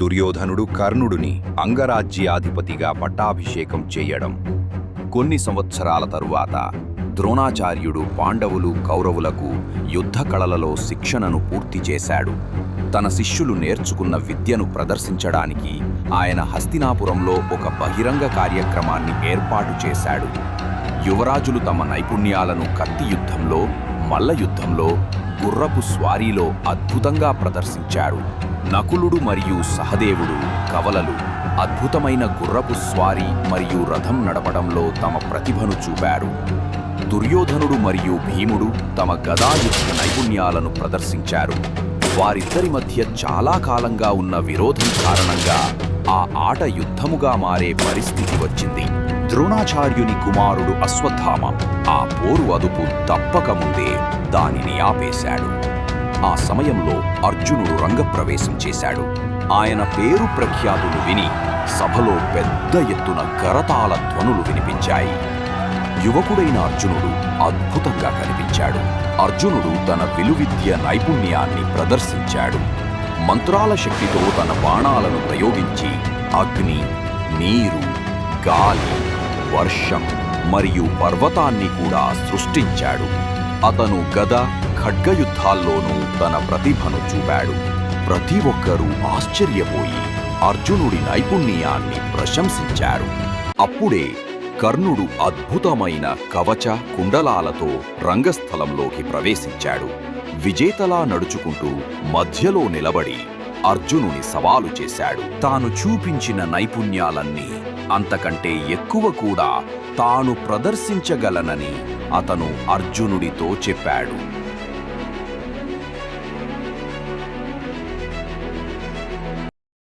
దుర్యోధనుడు కర్ణుడిని అంగరాజ్యాధిపతిగా పట్టాభిషేకం చేయడం. కొన్ని సంవత్సరాల తరువాత ద్రోణాచార్యుడు పాండవులు కౌరవులకు యుద్ధ కళలలో శిక్షణను పూర్తి చేశాడు. తన శిష్యులు నేర్చుకున్న విద్యను ప్రదర్శించడానికి ఆయన హస్తినాపురంలో ఒక బహిరంగ కార్యక్రమాన్ని ఏర్పాటు చేశాడు. యువరాజులు తమ నైపుణ్యాలను కత్తి యుద్ధంలో మల్ల యుద్ధంలో గుర్రపు స్వారీలో అద్భుతంగా ప్రదర్శించారు. నకులుడు మరియు సహదేవుడు కవలలు అద్భుతమైన గుర్రపు స్వారీ మరియు రథం నడపడంలో తమ ప్రతిభను చూపారు. దుర్యోధనుడు మరియు భీముడు తమ గదాయుద్ధ నైపుణ్యాలను ప్రదర్శించారు. వారిద్దరి మధ్య చాలా కాలంగా ఉన్న విరోధం కారణంగా ఆ ఆట యుద్ధముగా మారే పరిస్థితి వచ్చింది. ద్రోణాచార్యుని కుమారుడు అశ్వత్థామ ఆ పోరు అదుపు తప్పకముందే దానిని ఆపేశాడు. ఆ సమయంలో అర్జునుడు రంగప్రవేశం చేశాడు. ఆయన పేరు ప్రఖ్యాతులు విని సభలో పెద్ద ఎత్తున కరతాళ ధ్వనులు వినిపించాయి. యువకుడైన అర్జునుడు అద్భుతంగా కనిపించాడు. అర్జునుడు తన విలువిద్య నైపుణ్యాన్ని ప్రదర్శించాడు. మంత్రాల శక్తితో తన బాణాలను ప్రయోగించి అగ్ని నీరు గాలి వర్షం మరియు పర్వతాన్ని కూడా సృష్టించాడు. అతను గద ఖడ్గయుద్ధాల్లోనూ తన ప్రతిభను చూపాడు. ప్రతి ఒక్కరూ ఆశ్చర్యపోయి అర్జునుడి నైపుణ్యాన్ని ప్రశంసించారు. అప్పుడే కర్ణుడు అద్భుతమైన కవచ కుండలాలతో రంగస్థలంలోకి ప్రవేశించాడు. విజేతలా నడుచుకుంటూ మధ్యలో నిలబడి అర్జునుని సవాలు చేశాడు. తాను చూపించిన నైపుణ్యాలన్నీ అంతకంటే ఎక్కువ కూడా తాను ప్రదర్శించగలనని అతను అర్జునుడితో చెప్పాడు.